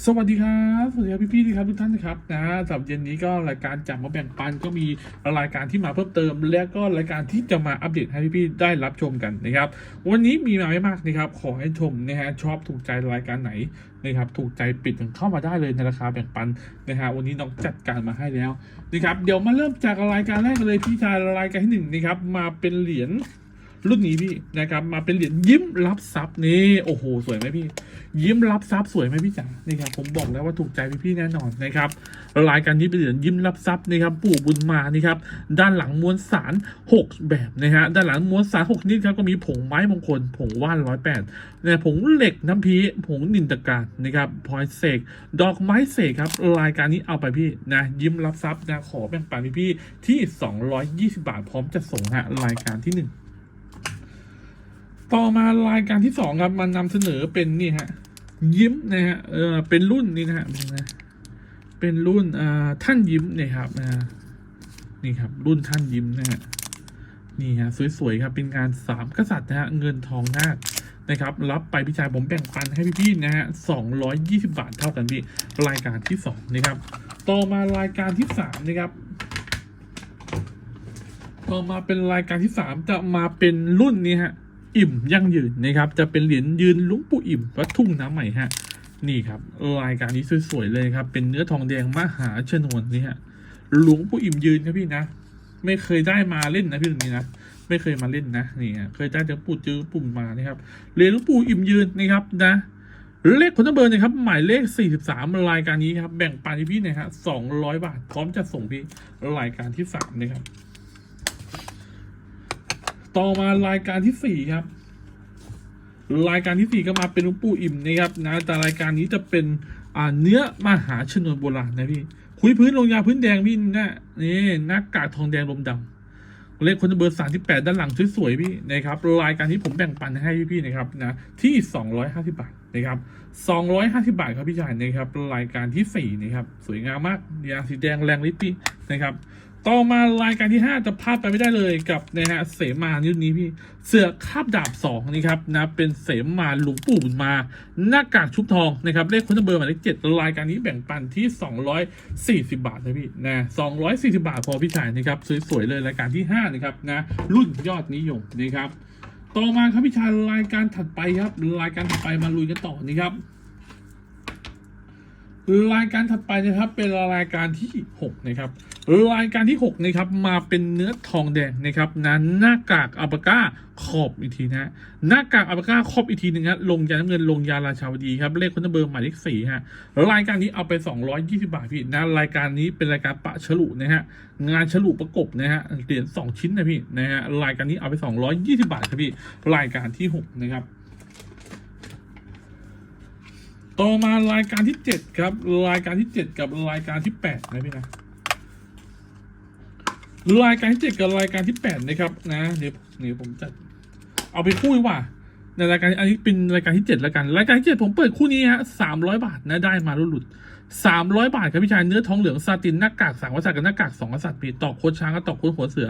สวัสดีครับ สวัสดีครับพี่ๆที่ครับทุกท่านนะครับนะสำหรับเย็นนี้ก็รายการจับมาแบ่งปันก็มีรายการที่มาเพิ่มเติม และก็รายการที่จะมาอัปเดตให้พี่ๆได้รับชมกันนะครับ วันนี้มีมาไม่มากนะครับ ขอให้ชมนะฮะชอบถูกใจรายการไหนนะครับ ถูกใจปิดถึงเข้ามาได้เลยในราคาแบ่งปันนะฮะวันนี้น้องจัดการมาให้แล้วนะครับ เดี๋ยวมาเริ่มจากรายการแรกเลยพี่ชายรายการที่หนึ่งนะครับมาเป็นเหรียญ รุ่นนี้พี่นะครับมาเป็นเหรียญยิ้มรับทรัพย์นี่โอ้โหสวยไหมพี่ ยิ้มรับทรัพย์สวยไหมพี่จ๋านี่ครับผมบอกแล้วว่าถูกใจพี่ๆแน่นอนนะครับรายการนี้เป็นเหรียญยิ้มรับทรัพย์นะครับปู่บุญมานี่ครับด้านหลังม้วลสาร 6 แบบนะฮะด้านหลังม้วลสาร 6 นิดครับก็มีผงไม้มงคล ผงว่านร้อยแปดเนี่ยผงเหล็กน้ำพีผงนินตะการนะครับพลอยเสกดอกไม้เสกครับรายการนี้เอาไปพี่นะยิ้มรับทรัพย์นะขอแบ่งปันพี่ๆที่ 220 บาทพร้อมจะส่งฮะรายการที่หนึ่ง ต่อมารายการที่สองครับมันนำเสนอเป็นนี่ฮะยิ้มนะฮะเออเป็นรุ่นนี่นะฮะเป็นรุ่นอ่าท่านยิ้มเนี่ยครับอ่านี่ครับ รุ่นท่านยิ้มนะฮะนี่ฮะสวยๆครับเป็นงานสามกษัตริย์นะฮะเงินทองนาคนะครับ รับไปพี่ชายผมแบ่งปันให้พี่ๆนะฮะสองร้อยยี่สิบาทเท่ากันพี่รายการที่สองนะครับ ต่อมารายการที่สามนะครับ ต่อมาเป็นรายการที่สามจะมาเป็นรุ่นนี้ฮะ อิ่มยั่งยืนนะครับ จะเป็นเหรียญยืนหลุงปู่อิ่มวัดทุ่งน้ำใหม่ฮะ นี่ครับรายการนี้สวยๆเลยครับ เป็นเนื้อทองแดงมหาชนวนนี่ฮะหลวงปู่อิ่มยืนครับพี่นะ ไม่เคยได้มาเล่นนะพี่ตรงนี้นะไม่เคยมาเล่นนะนี่ฮะเคยได้แต่ปู่จื้อปุ่มมานะครับเหรียญหลวงปู่อิ่มยืนนะครับนะเลขคนเบอร์นะครับหมายเลข 43 รายการนี้ครับ แบ่งปันให้พี่นะฮะ200 บาท พร้อมจะส่งพี่รายการที่สามนะครับ ต่อมารายการที่สี่ครับ รายการที่สี่ก็มาเป็นหลวงปู่อิ่มนะครับนะแต่รายการนี้จะเป็นอ่าเนื้อมหาชนวนโบราณนะพี่คุยพื้นลงยาพื้นแดงพี่นะนี่หน้ากากทองแดงลมดำเลขคนเบอร์สามที่แปดด้านหลังสวยๆพี่นะครับรายการที่ผมแบ่งปันให้พี่ๆนะครับนะที่สองร้อยห้าสิบาทนะครับสองร้อยห้าสิบาทครับพี่ชายนะครับรายการที่สี่นะครับสวยงามมากยางสีแดงแรงลิปปี้นะครับ ต่อมารายการที่ 5 จะพลาดไปไม่ได้เลยกับนะฮะเสมายุคนี้พี่เสือคาบดาบ2นี่ครับนะเป็นเสมาหลวงปู่บุญมาหน้ากากชุบทองนะครับเลขคุณเบอร์หมายเลขเจ็ดรายการนี้แบ่งปันที่ 240 บาทนะพี่นะ240 บาทพอพี่ชายนะครับสวยๆเลยรายการที่5นะครับนะรุ่นยอดนิยมนะครับต่อมาครับพี่ชายรายการถัดไปครับรายการถัดไปมาลุยกันต่อนี่ครับรายการถัดไปนะครับเป็นรายการที่ 6 นะครับ รายการที่6นะครับมาเป็นเนื้อทองแดงนะครับนั้นหน้ากากอัลปาก้าขอบอีกทีนะหน้ากากอัลปาก้าขอบอีกทีหนึ่งฮะลงยาน้ำเงินลงยาราชาวดีครับเลขคนเบอร์หมายเลขสี่ฮะรายการนี้เอาไป 220 บาทพี่นะรายการนี้เป็นรายการปะฉลุนะฮะงานฉลุประกบนะฮะเหรียญสองชิ้นนะพี่นะฮะรายการนี้เอาไป 220 บาทครับพี่รายการที่ 6 นะครับต่อมารายการที่เจ็ดครับ รายการที่เจ็ดกับรายการที่แปดนะพี่นะ รายการที่เจ็ดกับรายการที่แปดนะครับนะเดี๋ยวเดี๋ยวผมจัดเอาไปคู่ว่าในรายการอันนี้เป็นรายการที่เจ็ดแล้วกันรายการที่เจ็ดผมเปิดคู่นี้ฮะสามร้อยบาทนะได้มาหลุดสามร้อยบาทครับพี่ชายเนื้อทองเหลืองซาตินหน้ากากสามกษัตริย์กับหน้ากากสองกษัตริย์ปีตอกโคดช้างกับตอกโคดหัวเสือ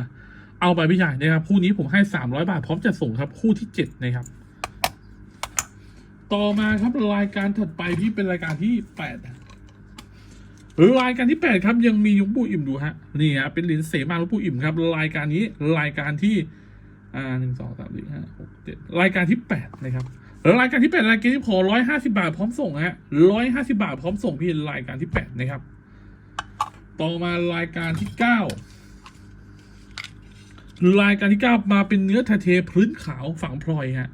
เอาไปพี่ชายนะครับคู่นี้ผมให้สามร้อยบาทพร้อมจะส่งครับคู่ที่เจ็ดนะครับ ต่อมาครับรายการถัดไปที่เป็นรายการที่แปด รายการที่แปดครับยังมีหลวงปู่อิ่มดูฮะนี่ฮะเป็นเหรียญเสมาลวงปู่อิ่มครับ รายการนี้รายการที่อ่าหนึ่งสองสามสี่ห้าหกเจ็ดรายการที่แปดนะครับรายการที่แปดรายการที่ขอร้อยห้าสิบาทพร้อมส่งฮะร้อยห้าสิบาทพร้อมส่งพี่รายการที่แปดนะครับ ต่อมารายการที่เก้ารายการที่เก้ามาเป็นเนื้อทะเทพื้นขาวฝังพลอยฮะ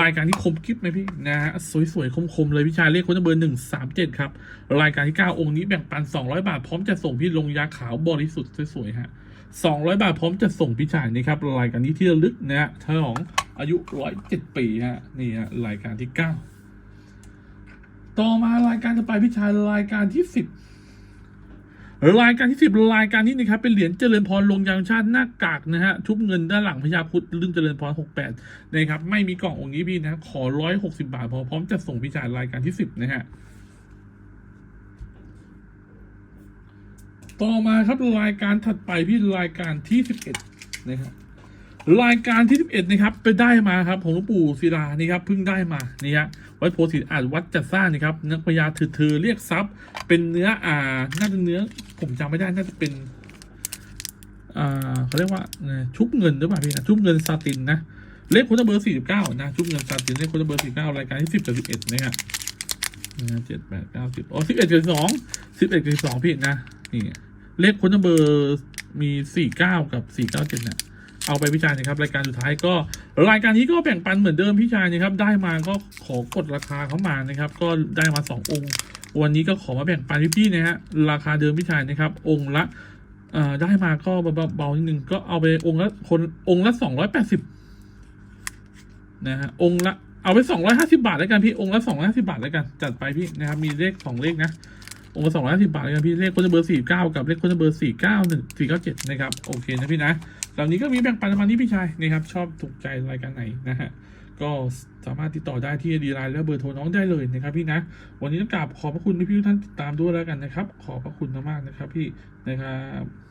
รายการที่คมคลิปไหมพี่นะฮะสวยๆคมๆเลยพี่ชายเลขคนเบอร์หนึ่งสามเจ็ดครับ รายการที่เก้าองค์นี้แบ่งปันสองร้อยบาทพร้อมจะส่งพี่ลงยาขาวบริสุทธิ์สวยๆฮะสองร้อยบาทพร้อมจะส่งพี่ชายนี่ครับรายการนี้ที่ระลึกนะฮะฉลองอายุร้อยเจ็ดปีฮะนี่ฮะรายการที่เก้าต่อมารายการต่อไปพี่ชายรายการที่สิบ รายการที่สิบรายการนี้นะครับเป็นเหรียญเจริญพรลงยางชาติหน้ากากนะฮะชุบเงินด้านหลังพญาครุดรุ่นเจริญพรหกแปดนะครับ ไม่มีกล่ององค์นี้พี่นะ ขอร้อยหกสิบาทพอพร้อมจะส่งพี่จ่ารายการที่สิบนะฮะต่อมาครับรายการถัดไปพี่รายการที่สิบเอ็ดนะครับรายการที่สิบเอ็ดนะครับ ไปได้มาครับของหลวงปู่ศิลานี่ครับเพิ่งได้มานี่ฮะ วัดโพธิ์ศรีอาจวัดจัดสร้างนะครับเนื้อพญาถือถือเรียกทรัพย์เป็นเนื้ออ่าน่าจะเนื้อ ผมจำไม่ได้น่าจะเป็นอ่าเขาเรียกว่าชุบเงินหรือเปล่าพี่นะชุบเงินซาตินนะเลขโค้ดเบอร์สี่สิบเก้านะชุบเงินซาตินเลขโค้ดเบอร์สี่เก้ารายการที่สิบกับสิบเอ็ดนะครับเจ็ดแปดเก้าสิบอ๋อสิบเอ็ดกับสองสิบเอ็ดกับสองพี่นะนี่เลขโค้ดเบอร์มีสี่เก้ากับสี่เก้าเจ็ดเนี่ย เอาไปพี่ชายนะครับ รายการสุดท้ายก็รายการนี้ก็แบ่งปันเหมือนเดิมพี่ชายนะครับ ได้มาก็ขอกดราคาเข้ามานะครับ ก็ได้มาสององค์ วันนี้ก็ขอมาแบ่งปันพี่ๆนะฮะราคาเดิมพี่ชายนะครับ องค์ละได้มาก็เบาๆนิดนึงก็เอาไปองค์ละคนองค์ละสองร้อยแปดสิบนะฮะองค์ละเอาไปสองร้อยห้าสิบาทแล้วกันพี่องค์ละสองร้อยห้าสิบาทแล้วกันจัดไปพี่นะครับมีเลขสองเลขนะองค์ละสองร้อยสิบาทแล้วกันพี่เลขคนเบอร์สี่เก้ากับเลขคนเบอร์สี่เก้าหนึ่งสี่เก้าเจ็ดนะครับโอเคนะพี่นะ เหล่านี้ก็มีแบ่งปันประมาณนี้พี่ชายนะครับชอบถูกใจรายการไหนนะฮะก็สามารถติดต่อได้ที่ดีไลน์และเบอร์โทรน้องได้เลยนะครับพี่นะ วันนี้ต้องกราบขอบพระคุณพี่ๆทุกท่านติดตามด้วยแล้วกันนะครับ ขอบพระคุณมากๆนะครับพี่นะครับ